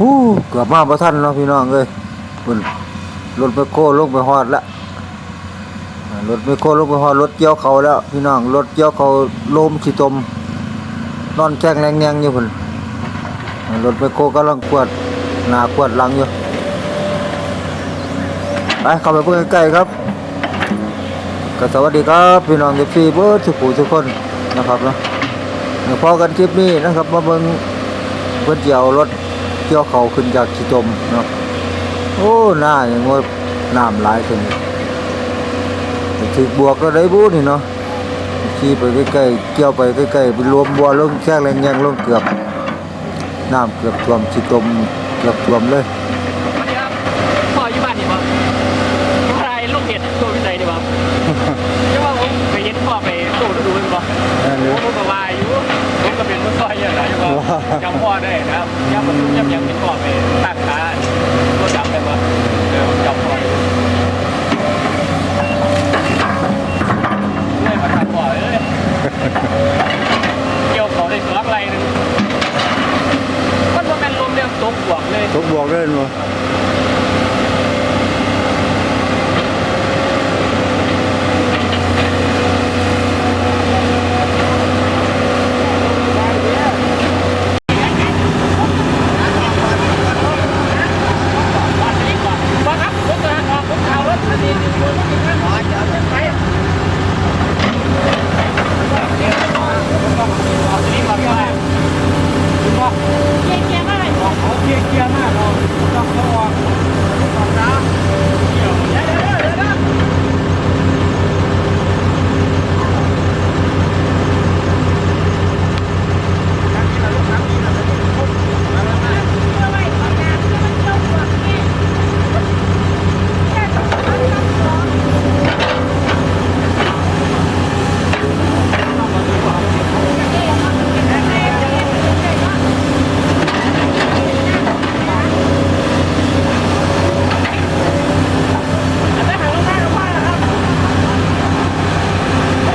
ฮู้เกือบมาบ่ทันเนาะพี่น้องเอ้ยพุ่นรถไปโค้ลงไปฮอดล้วอ่ารถไปโค้ลงไปฮอดรถเกี่ยวเขาแล้ว พี่น้องรถเกี่ยวเขาลมสิตมนอนแข้งแรงแนงอยู่พุ่นอ่ารถไปโค้กำลังกวดหน้ากวดหลังอยู่ไปเข้าไปเบิ่งใกล้ๆครับก็สวัสดีครับพี่น้องเอฟซีเบิร์ดทุกผู้ทุกคนนะครับเนาะพอกันคลิปนี้นะครับมาเบิ่งเพิ่นสิเจียวรถ เกี่ยวเขาขึ้นจากขี้จมเนาะโอ้หน้าอย่างว่าน้ำหลายขึ้นถือบวกก็ได้บูนี่เนาะขี่ไปใกล้ๆเกี่ยวไปใกล้ๆไปรวมบัวลงแช่งแรงยังลงเกือบน้ำเกือบท่วมขี้จมเกือบท่วมเลย สวัสดีครับพ่ออยู่บ้านนี่บ่อะไรลูกเห็ดตัววิจัยนี่บ่ใช่ว่าผมไปเห็นพ่อไปโตดูดูมันบ่ผมก็ว่าอยู่ผมก็เป็นผู้ซอยเยอะนะอยู่บ่ จำพ่อได้นะครับย่ำมันย่ำยังเป็นพ่อไปตักขาตัวจำได้บ่เออจำพ่ออยู่เลยมาตักพ่อเอ้ยเกี่ยวเขาได้สองไรหนึงมันบ่แม่นลมเรื่องตกบวกเลย ทุกบวกเลยมั้ง บังคับผมจะออกผมข่าวรถคันนี้อยู่บนรถนะขอเดี๋ยวจะไปเอาตัวนี้ก่อนก็ได้คุณพ่อเกียร์เกียร์มาเลยเอาเกียร์เกียร์มาเราต้องระวังต้องนะเดี๋ยวเดี๋ยวเดี๋ยวเดี๋ยวอันนั้นหันลงมาลงมาแล้วครับ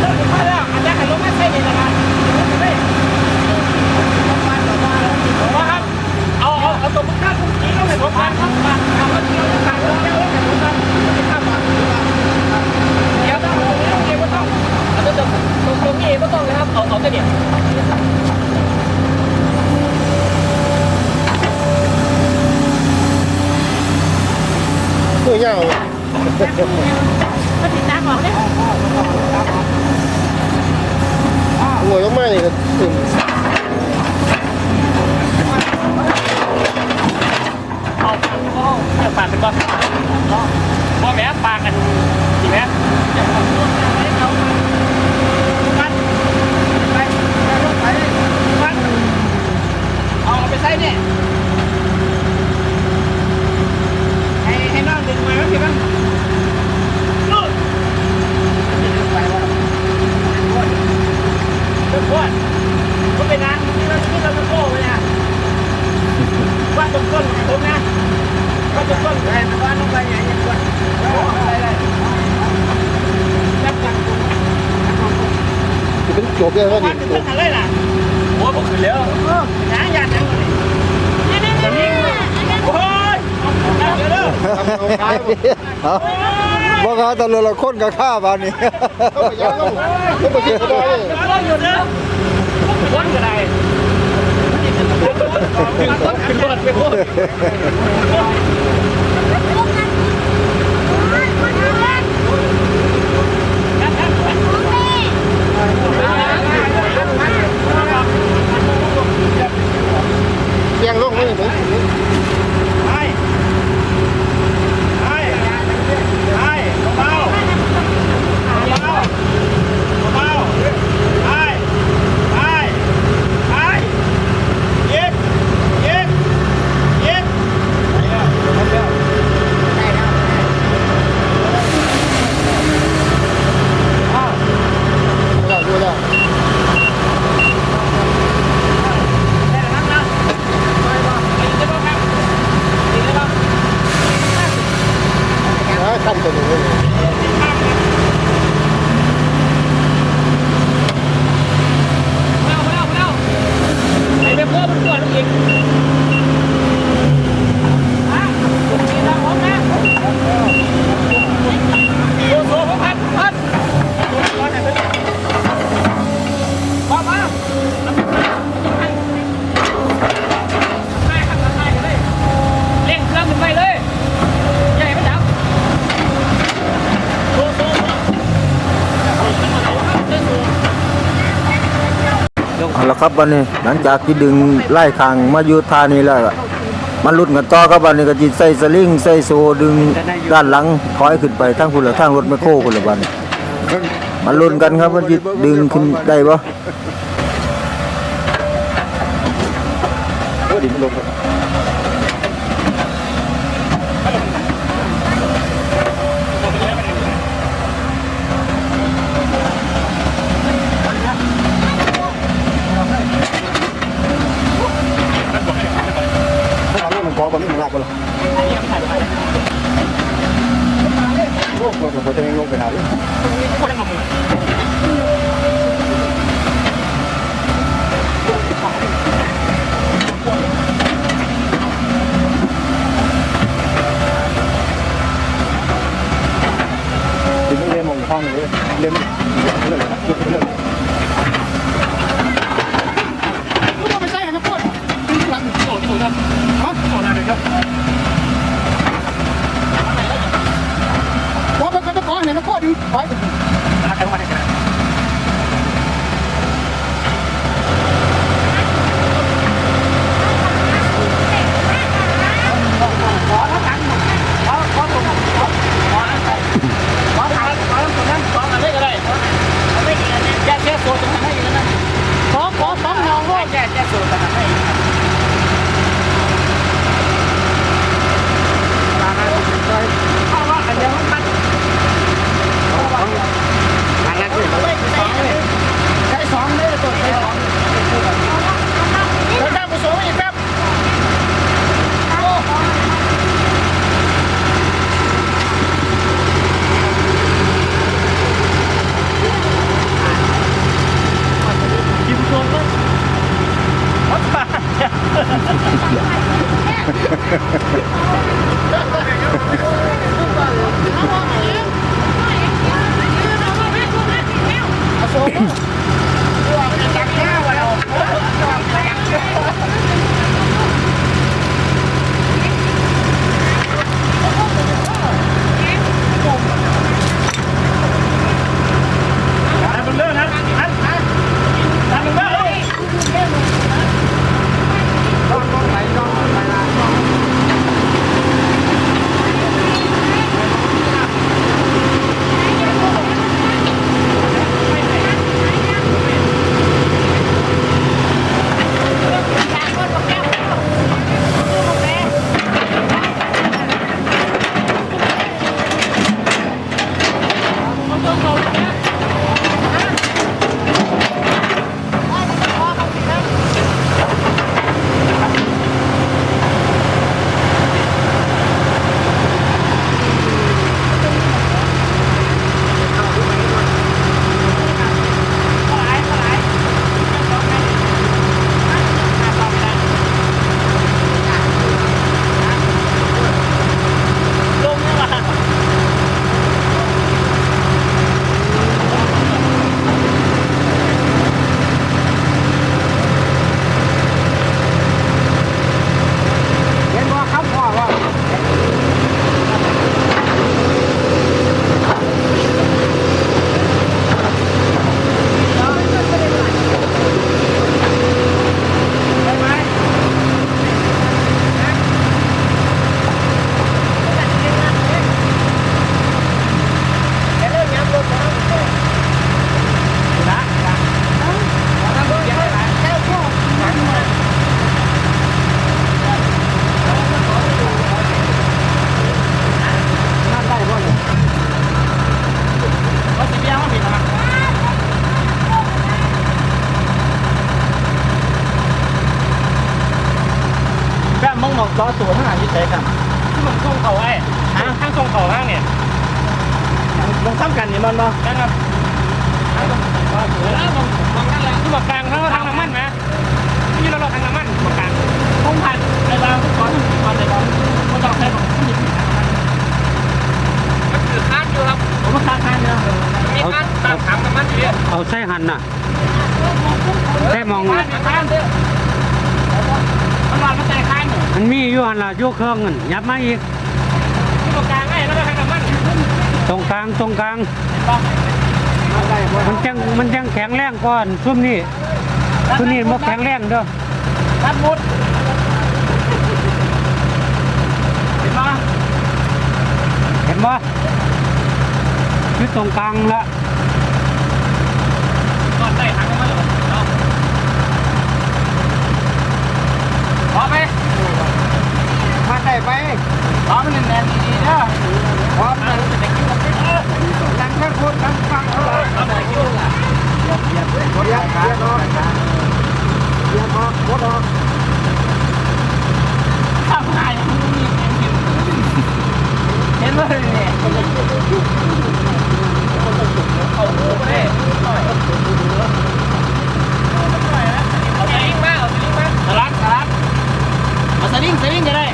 เริ่มมาแล้วอันนั้นหันลงมาใช่ไหมนะครับว่าครับเอาเอาเอาตัวมุกข้างมุกนี้เข้าไปผมพันครับพันเอาเอาเกี่ยวกับการเกี่ยวกับการผมพันข้ามมาเดี๋ยวต้องเอาเกี่ยวก็ต้องเอาตัวตรงตรงนี้ก็ต้องนะครับเอาเอาแต่เดียว ตัวยาว ก็ติดตามออกเลยหัวลงมานี่ก็ถึงเอาปากเอาเดี๋ยวปากเป็นบ้าพ่อแม่ปากกันจริงไหมเอาไปใส่เนี่ยให้ให้น้องดึงมาแล้วพี่บ้างนู่นเดินก้นก็ไปนั่งที่เราที่เราจะโก้ไปเนี่ยว่าตรงก้นตรงนะว่าตรงก้นแต่ว่าน้องไปใหญ่ยังก้นอะไรเลยจับจับตรง จะเป็นจันี่นเป็นอะไรล่ะหัวผมขึ้นแล้วนะยาจังเลยจะนิ่งโอ้ยเดี๋ยวเด้อเอาบ่กาตะเลยละคนกับข้าบานนี้เข้าไปยังต้องเข้าไปเสียก็ได้เราอยู่เด้อวันก็ได้ขึ้นรถไปโคตร เสียงลงนี่ถึง ไปไปไปเบาเบาเบาไปไปไปเย็บเย็บเย็บ เราดูแล้วนะขั้นตัวนี้ ไอ้เบเกอร์มันปวดอีก ครับวันนี้ หลังจากที่ดึงไล่คางมาอยู่ท่านี้แล้วมันลุดกันต่อครับวันนี้ก็จิใส่สลิงใส่โซดึงด้านหลังถอยขึ้นไปทั้งคุณละทั้งรถแมคโครคุณละบันมันลุนกันครับวันจิดึงขึ้นได้ปะดินลงครับ งมองล้อตัวข้างหลังยี่เตะกันที่มึงส่งเขาไอ้ฮะข้างส่งเขาข้างเนี่ยมึงซ้ำกันนี่มันบ่นะครับข้างส่งเขาตัวแล้วมึงมึงนั่นแหละที่บอกกลางเขาทางน้ำมันไหมที่เราเราทางน้ำมันบอกกลางคงผ่านในบางก่อนก่อนในบางมันต้องใช้ของผู้หญิงทางน้ำมันมันคือคาดอยู่ครับผมว่าคาดคาดเนี่ยมีคาดตามถังน้ำมันอยู่เนี่ยเอาใส่หันน่ะใส่มองคาดคาดเนี่ย มันวางมันใจคาดเนี่ยมันมีอยู่หันล่ะอยู่เครื่องนั่นยับมาอีกที่ตรงกลางไอ้แล้วก็ทางน้ำมันตรงกลางตรงกลางต้องมันจังมันจังแข็งแรงก่อนซุ่มนี่เตัวนี้มันแข็งแรงเด้อรัดมุดเห็นปะเห็นบ่อยู่ตรงกลางละ ก่อนได้ทางมาเลยเอาพอไหม มา ไปพร้อมมันแน่นๆดีๆนะ พร้อมเลย จะกินมันเออ ดังแค่พูดดังฟังเขาเลย เอาไปกินอะ เรียกเรียกเรียกออกเรียกออกเรียกออกโคตรออก ข้าวหายมันมีเห็นเลยเนี่ยเอาหูไปเลยเอาสลิงมาเอาสลิงมาสลัดสลัดเอาสลิงสลิงจะได้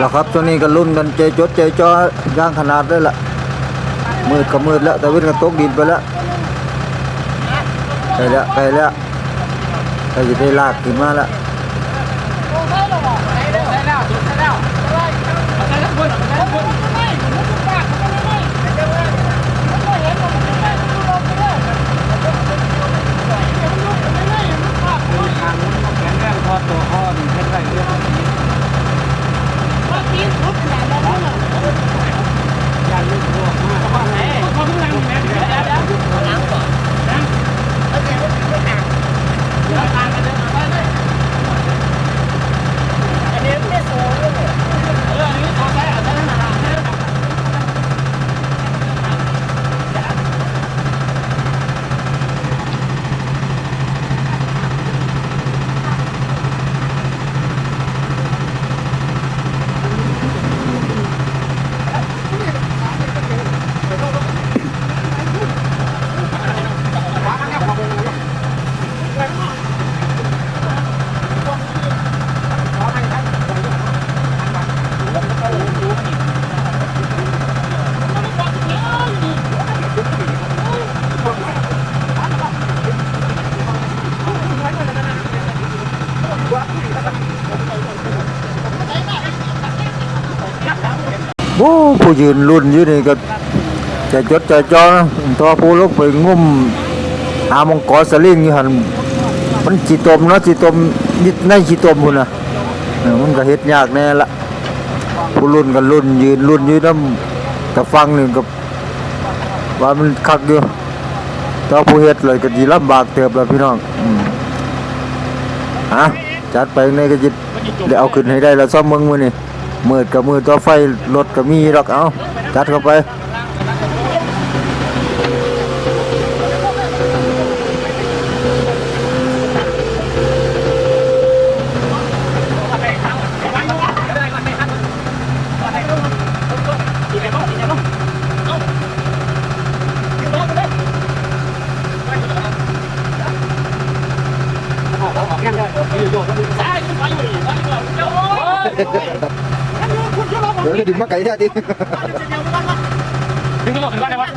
เอาละครับตัวนี้ก็รุ่นกันเจจดเจจอย่าง ขนาดได้ละมืดก็มืดแล้วแต่วิ่งกระตกดินไปแล้วไปแล้วไปแล้วใกล้จะได้ลากขึ้นมาแล้ว ได้แล้วได้แล้วได้แล้วเอาใส่ทั้งคนเอาใส่ทั้งคน ทางมันแข็งแรงพอตัวข้อนี่เฮ็ดได้เยอะยานลูกพวกมา ไหนเขาเพิ่งนั่งอยู่แม่เดี๋ยวเดี๋ยวเดี๋ยวนั่งก่อนนั่งเดี๋ยวทานกันเดินมาได้เลยอันนี้ไม่โซ่เลยเอออันนี้โซ่ได้เอาได้แล้วนะได้แล้วนะ โอ้ ผู้ยืนรุ่นยู่นี่ก็ใจจดใจจอนะตัวผู้ลงไปงุ่มหามงกรสลิงอยู่หันมันสิตมเนาะสิตมนิดในสิตมพุ่นน่ะมันก็เฮ็ดยากแน่ละผู้รุ่นก็รุ่นยืนรุ่นยู่นำกับฟังหนี่งก็ว่ามันคักอยู่ตัวผู้เฮ็ดเลยก็สิลำบากเติบแล้วพี่น้องอืมฮะจัดไปในก็จิได้เอาขึ้นให้ได้แล้วซ่อมเมืองมื้อนี่ มืดกับมืดตัวไฟรถก็มีดอกเอาจัดเข้าไป เดี๋ยวจะดึงมาไก่แท้ดิถึงจะบอกถึงว่าอะไรวะ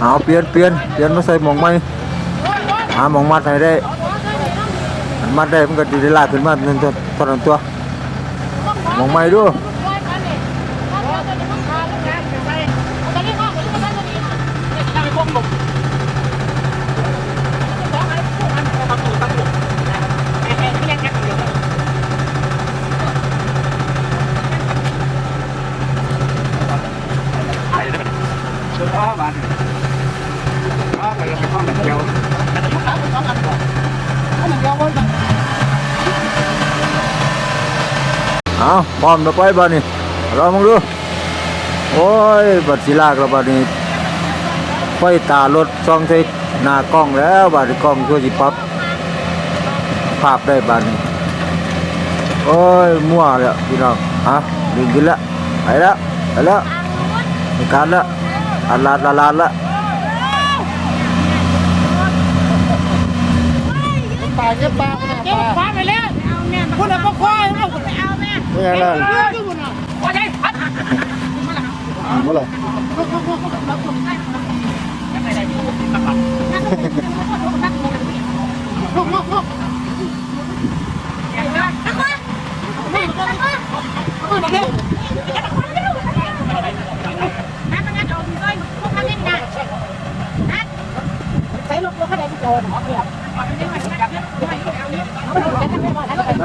เอาเปลี่ยนเปลี่ยนเปลี่ยนมาใส่หมองใหม่หาหมองมัดให้ได้มันมัดได้มันก็ดีได้ลากขึ้นมาหนึ่งตัวเท่านั้นตัวหมองใหม่ดู เดี๋ยวพ่อบานพ่อไปเราไปห้องเดียว เอาพร้อมแล้วไปบ้านี่รอมึงดูโอ้ยบัดสิลากแล้วบ้านี้ไฟตารถซ่องใส่หน้ากล้องแล้วบ้านี้กล้องช่วยสิปรับภาพได้บ้านี้โอ้ยมั่วแล้วพี่น้องฮะดึงขึ้นแล้วไปแล้วไปแล้วมีการแล้วอัดลาดละลาดละปลาเก็บปลาเก็บฟ้าไปแล้วคุณเอาปลาควายเอา คุณเ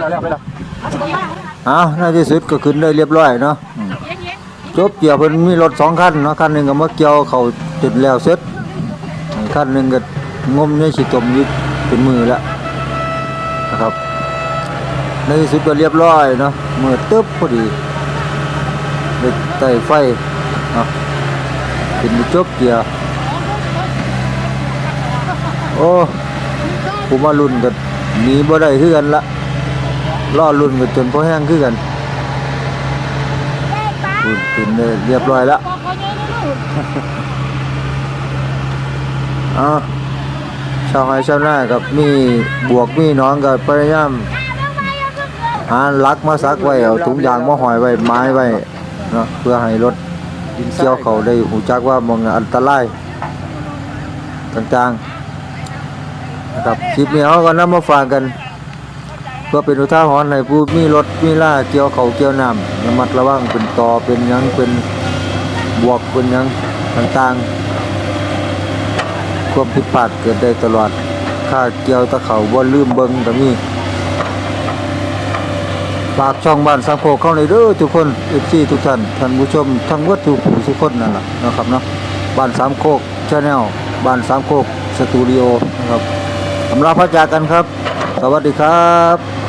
อาแม่ไม่ ยังนั่นว่าไงพัดเมื่อไหร่ไม่ได้สักหน่อยใช้ลูกลูกเขาได้ที่โจนเดียวนั่นแล้วไปแล้วอ้าวในที่สุดก็ขึ้นได้เรียบร้อยเนาะอืมจบเกี่ยวเพิ่นมีรถสองคันเนาะคันหนึงก็มาเกี่ยวเข้าจุดแล้วเสร็จอีกคันหนึงก็งมในสิตมอยู่เป็นมือแล้วนะครับ ในที่สุดก็เรียบร้อยเนาะมือตึ๊บพอดีได้ไต่ไฟเนาะเป็นจบเกี่ยวโอ้ผมมาลุ้นกันหนีบ่ได้คือกันละ ล่อลุ่นกันจนพอแห้งขึ้นกันอุ่นขึ้นเลยเรียบร้อยแล้วอ้าวชาวไร่ชาวนากับมีบวกมีหน้องกับพยายามหาลักมาซักไว้เอาถุงยางมาห้อยไว้ไม้ไว้เนาะเพื่อให้รถเกี่ยวเขาได้หูจักว่ามองอันตรายต่างๆนะครับคลิปนี้เขาก็นำมาฝากกัน เพื่อเป็นอุทาหรณ์ให้ผู้มีรถมีล่าเกี่ยวเขาเกี่ยวน้ำระมัดระวังเป็นตอเป็นยังเป็นบวกเป็นยังต่างๆ ความผิดพลาดเกิดได้ตลอดค่าเกี่ยวตะเขาบ่าลืมเบิ่งก็มีฝากช่องบ้านสังโคเข้าในเด้อทุกคน FC ทุกท่านท่านผู้ชมทั้งวัดทุกผู้ทุกคนนั่นแหละนะครับเนาะบ้านสามโคกชาแนลบ้านสามโคกสตูดิโอนะครับ สำหรับพระจากกันครับ สวัสดีครับ